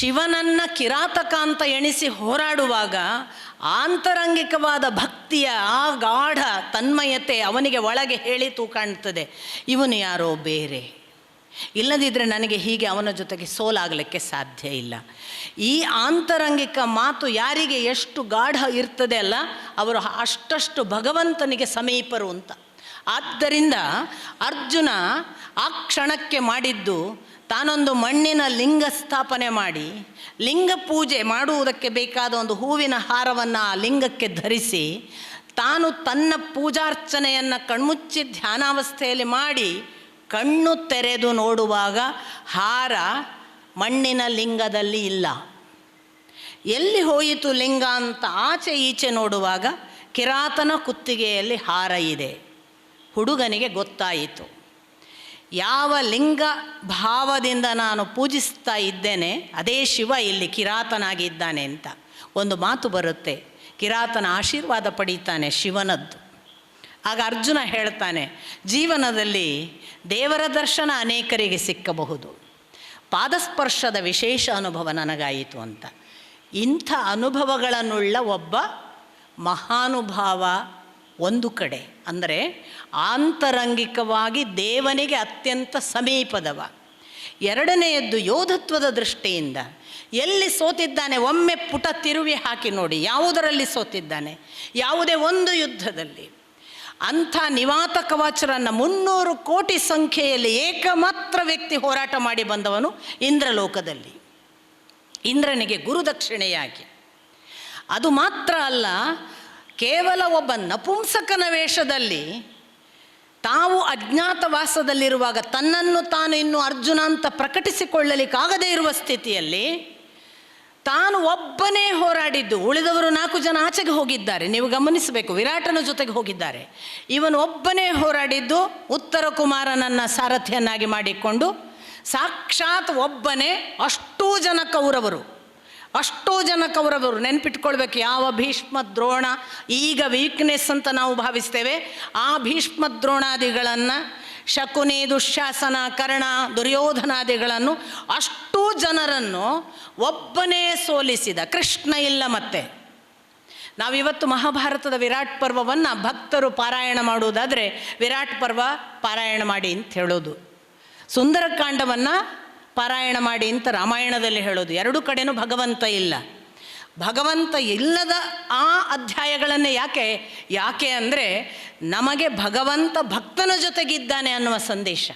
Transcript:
ಶಿವನನ್ನ ಕಿರಾತಕ ಅಂತ ಎಣಿಸಿ ಹೋರಾಡುವಾಗ ಆಂತರಂಗಿಕವಾದ ಭಕ್ತಿಯ ಆ ಗಾಢ ತನ್ಮಯತೆ ಅವನಿಗೆ ಒಳಗೆ ಹೇಳಿತು ಕಾಣ್ತದೆ. ಇವನು ಯಾರೋ ಬೇರೆ. ಇಲ್ಲದಿದ್ದರೆ ನನಗೆ ಹೀಗೆ ಅವನ ಜೊತೆಗೆ ಸೋಲಾಗಲಿಕ್ಕೆ ಸಾಧ್ಯ ಇಲ್ಲ. ಈ ಆಂತರಂಗಿಕ ಮಾತು ಯಾರಿಗೆ ಎಷ್ಟು ಗಾಢ ಇರ್ತದೆ ಅಲ್ಲ, ಅವರು ಅಷ್ಟಷ್ಟು ಭಗವಂತನಿಗೆ ಸಮೀಪರು ಅಂತ. ಆದ್ದರಿಂದ ಅರ್ಜುನ ಆ ಕ್ಷಣಕ್ಕೆ ಮಾಡಿದ್ದು ತಾನೊಂದು ಮಣ್ಣಿನ ಲಿಂಗ ಸ್ಥಾಪನೆ ಮಾಡಿ, ಲಿಂಗ ಪೂಜೆ ಮಾಡುವುದಕ್ಕೆ ಬೇಕಾದ ಒಂದು ಹೂವಿನ ಹಾರವನ್ನು ಆ ಲಿಂಗಕ್ಕೆ ಧರಿಸಿ, ತಾನು ತನ್ನ ಪೂಜಾರ್ಚನೆಯನ್ನು ಕಣ್ಮುಚ್ಚಿ ಧ್ಯಾನಾವಸ್ಥೆಯಲ್ಲಿ ಮಾಡಿ ಕಣ್ಣು ತೆರೆದು ನೋಡುವಾಗ ಹಾರ ಮಣ್ಣಿನ ಲಿಂಗದಲ್ಲಿ ಇಲ್ಲ. ಎಲ್ಲಿ ಹೋಯಿತು ಲಿಂಗ ಅಂತ ಆಚೆ ಈಚೆ ನೋಡುವಾಗ ಕಿರಾತನ ಕುತ್ತಿಗೆಯಲ್ಲಿ ಹಾರ ಇದೆ. ಹುಡುಗನಿಗೆ ಗೊತ್ತಾಯಿತು. ಯಾವ ಲಿಂಗ ಭಾವದಿಂದ ನಾನು ಪೂಜಿಸ್ತಾ ಇದ್ದೇನೆ, ಅದೇ ಶಿವ ಇಲ್ಲಿ ಕಿರಾತನಾಗಿದ್ದಾನೆ ಅಂತ. ಒಂದು ಮಾತು ಬರುತ್ತೆ, ಕಿರಾತನ ಆಶೀರ್ವಾದ ಪಡೀತಾನೆ ಶಿವನದ್ದು. ಆಗ ಅರ್ಜುನ ಹೇಳ್ತಾನೆ, ಜೀವನದಲ್ಲಿ ದೇವರ ದರ್ಶನ ಅನೇಕರಿಗೆ ಸಿಕ್ಕಬಹುದು. ಪಾದಸ್ಪರ್ಶದ ವಿಶೇಷ ಅನುಭವ ನನಗಾಯಿತು ಅಂತ. ಇಂಥ ಅನುಭವಗಳನ್ನುಳ್ಳ ಒಬ್ಬ ಮಹಾನುಭಾವ ಒಂದು ಕಡೆ ಅಂದರೆ ಆಂತರಂಗಿಕವಾಗಿ ದೇವನಿಗೆ ಅತ್ಯಂತ ಸಮೀಪದವ. ಎರಡನೆಯದ್ದು ಯೋಧತ್ವದ ದೃಷ್ಟಿಯಿಂದ. ಎಲ್ಲಿ ಸೋತಿದ್ದಾನೆ, ಒಮ್ಮೆ ಪುಟ ತಿರುವಿ ಹಾಕಿ ನೋಡಿ, ಯಾವುದರಲ್ಲಿ ಸೋತಿದ್ದಾನೆ? ಯಾವುದೇ ಒಂದು ಯುದ್ಧದಲ್ಲಿ. ಅಂಥ ನಿವಾತ ಕವಾಚರನ್ನು ಮುನ್ನೂರು ಕೋಟಿ ಸಂಖ್ಯೆಯಲ್ಲಿ ಏಕಮಾತ್ರ ವ್ಯಕ್ತಿ ಹೋರಾಟ ಮಾಡಿ ಬಂದವನು ಇಂದ್ರಲೋಕದಲ್ಲಿ. ಇಂದ್ರನಿಗೆ ಗುರುದಕ್ಷಿಣೆಯಾಗಿ. ಅದು ಮಾತ್ರ ಅಲ್ಲ ಕೇವಲ ಒಬ್ಬ ನಪುಂಸಕನ ವೇಷದಲ್ಲಿ ತಾವು ಅಜ್ಞಾತವಾಸದಲ್ಲಿರುವಾಗ ತನ್ನನ್ನು ತಾನು ಇನ್ನು ಅರ್ಜುನ ಅಂತ ಪ್ರಕಟಿಸಿಕೊಳ್ಳಲಿಕ್ಕಾಗದೇ ಇರುವ ಸ್ಥಿತಿಯಲ್ಲಿ ತಾನು ಒಬ್ಬನೇ ಹೋರಾಡಿದ್ದು, ಉಳಿದವರು ನಾಲ್ಕು ಜನ ಆಚೆಗೆ ಹೋಗಿದ್ದಾರೆ. ನೀವು ಗಮನಿಸಬೇಕು, ವಿರಾಟನ ಜೊತೆಗೆ ಹೋಗಿದ್ದಾರೆ. ಇವನು ಒಬ್ಬನೇ ಹೋರಾಡಿದ್ದು, ಉತ್ತರ ಕುಮಾರನನ್ನು ಸಾರಥಿಯನ್ನಾಗಿ ಮಾಡಿಕೊಂಡು ಸಾಕ್ಷಾತ್ ಒಬ್ಬನೇ ಅಷ್ಟೂ ಜನ ಕೌರವರು. ಅಷ್ಟೋ ಜನ ಕೌರವರು ನೆನ್ಪಿಟ್ಕೊಳ್ಬೇಕು, ಯಾವ ಭೀಷ್ಮ ದ್ರೋಣ ಈಗ ವೀಕ್ನೆಸ್ ಅಂತ ನಾವು ಭಾವಿಸ್ತೇವೆ. ಆ ಭೀಷ್ಮ ದ್ರೋಣಾದಿಗಳನ್ನು ಶಕುನಿ ದುಶ್ಯಾಸನ, ಕರ್ಣ ದುರ್ಯೋಧನಾದಿಗಳನ್ನು ಅಷ್ಟೂ ಜನರನ್ನು ಒಬ್ಬನೇ ಸೋಲಿಸಿದ ಕೃಷ್ಣ ಇಲ್ಲ ಮತ್ತೆ. ನಾವಿವತ್ತು ಮಹಾಭಾರತದ ವಿರಾಟ್ ಪರ್ವವನ್ನು ಭಕ್ತರು ಪಾರಾಯಣ ಮಾಡುವುದಾದರೆ ವಿರಾಟ್ ಪರ್ವ ಪಾರಾಯಣ ಮಾಡಿ ಅಂತ ಹೇಳೋದು. ಸುಂದರಕಾಂಡವನ್ನು ಪಾರಾಯಣ ಮಾಡಿ ಅಂತ ರಾಮಾಯಣದಲ್ಲಿ ಹೇಳೋದು. ಎರಡು ಕಡೆನೂ ಭಗವಂತ ಇಲ್ಲ. ಭಗವಂತ ಇಲ್ಲದ ಆ ಅಧ್ಯಾಯಗಳನ್ನು ಯಾಕೆ? ಯಾಕೆ ಅಂದರೆ ನಮಗೆ ಭಗವಂತ ಭಕ್ತನ ಜೊತೆಗಿದ್ದಾನೆ ಅನ್ನುವ ಸಂದೇಶ.